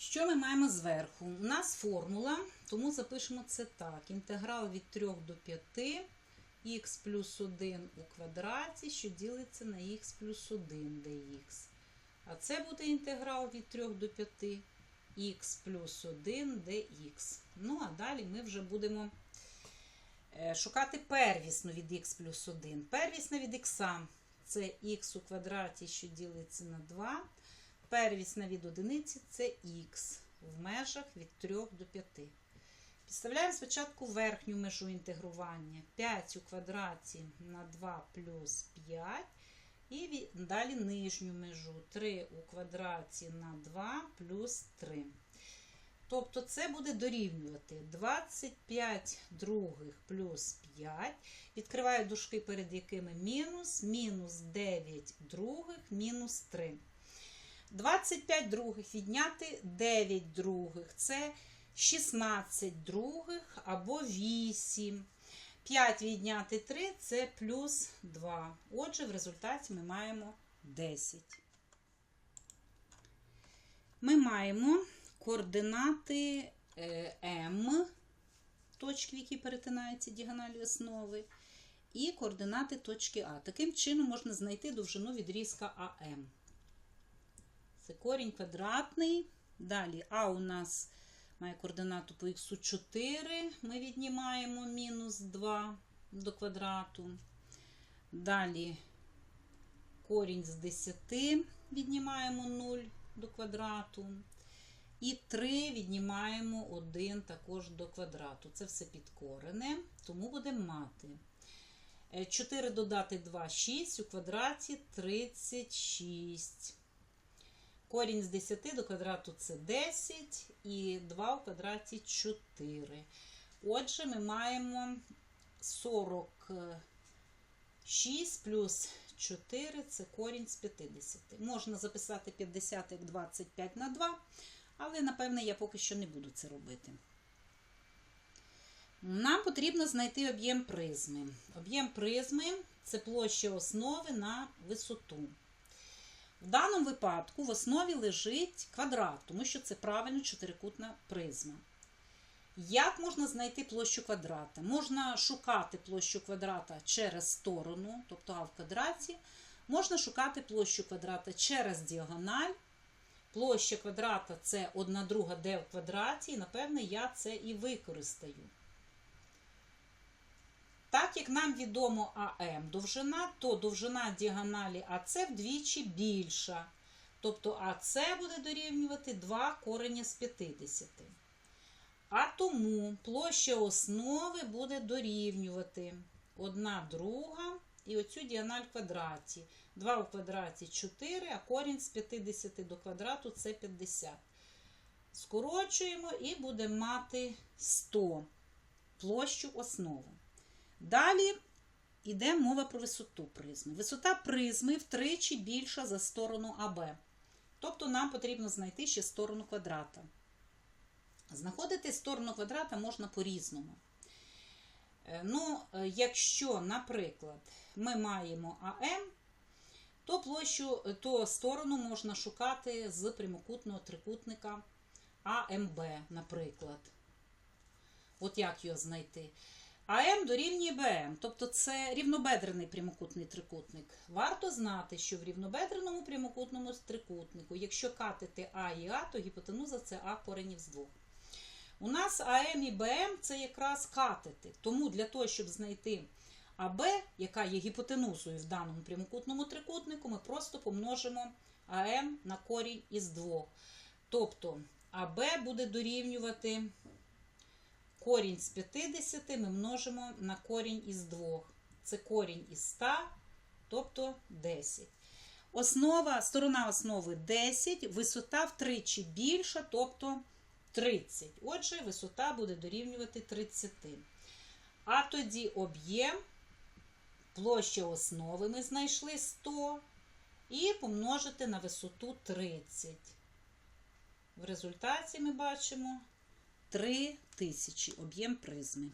Що ми маємо зверху? У нас формула, тому запишемо це так. Інтеграл від 3 до 5 х плюс 1 у квадраті, що ділиться на х плюс 1 dx. А це буде інтеграл від 3 до 5 х плюс 1 dx. Ну, а далі ми вже будемо е, шукати первісну від х плюс 1. Первісна від х це х у квадраті, що ділиться на 2. Первісна від одиниці це х в межах від 3 до 5. Підставляємо спочатку верхню межу інтегрування 5 у квадраті на 2 плюс 5. І далі нижню межу 3 у квадраті на 2 плюс 3. Тобто це буде дорівнювати 25 других плюс 5. Відкриваю дужки, перед якими мінус, мінус 9 других, мінус 3. 25 других відняти 9 других. Це 16 других або 8. 5 відняти 3 це плюс 2. Отже, в результаті ми маємо 10. Ми маємо координати е, М, точки, які перетинаються діагоналі основи, і координати точки А. Таким чином можна знайти довжину відрізка АМ. Це корінь квадратний. Далі А у нас має координату по х 4. Ми віднімаємо мінус 2 до квадрату. Далі корінь з 10 віднімаємо 0 до квадрату. І 3 віднімаємо 1 також до квадрату. Це все підкорене, тому будемо мати. 4 додати 2 6 у квадраті 36. Корінь з 10 до квадрату це 10 і 2 у квадраті 4. Отже, ми маємо 46 плюс 4 це корінь з 50. Можна записати 50 як 25 на 2, але, напевне, я поки що не буду це робити. Нам потрібно знайти об'єм призми. Об'єм призми це площа основи на висоту. В даному випадку в основі лежить квадрат, тому що це правильно чотирикутна призма. Як можна знайти площу квадрата? Можна шукати площу квадрата через сторону, тобто А в квадраті. Можна шукати площу квадрата через діагональ. Площа квадрата це 1 друга d в квадраті, і, напевне, я це і використаю. Так як нам відомо АМ довжина, то довжина діагоналі АС вдвічі більша. Тобто АС буде дорівнювати 2 корення з 50. А тому площа основи буде дорівнювати 1 друга і оцю діагональ квадраті. 2 у квадраті 4, а корінь з 50 до квадрату це 50. Скорочуємо і будемо мати 100 площу основи. Далі йде мова про висоту призми. Висота призми втричі більша за сторону АБ. Тобто нам потрібно знайти ще сторону квадрата. Знаходити сторону квадрата можна по-різному. Е, Ну, е, якщо, наприклад, ми маємо АМ, то площу, е, то сторону можна шукати з прямокутного трикутника АМБ, наприклад. От як його знайти? АМ дорівнює БМ, тобто це рівнобедрений прямокутний трикутник. Варто знати, що в рівнобедреному прямокутному трикутнику, якщо катити А і А, то гіпотенуза це А коренів з двох. У нас АМ і БМ це якраз катети. Тому для того, щоб знайти АБ, яка є гіпотенузою в даному прямокутному трикутнику, ми просто помножимо АМ на корінь із двох. Тобто АБ буде дорівнювати корінь з 50 ми множимо на корінь із 2. Це корінь із 100, тобто 10. Основа, сторона основи 10, висота втричі більша, тобто 30. Отже, висота буде дорівнювати 30. А тоді об'єм, площа основи ми знайшли 100 і помножити на висоту 30. В результаті ми бачимо 3 тисячі об'єм призми.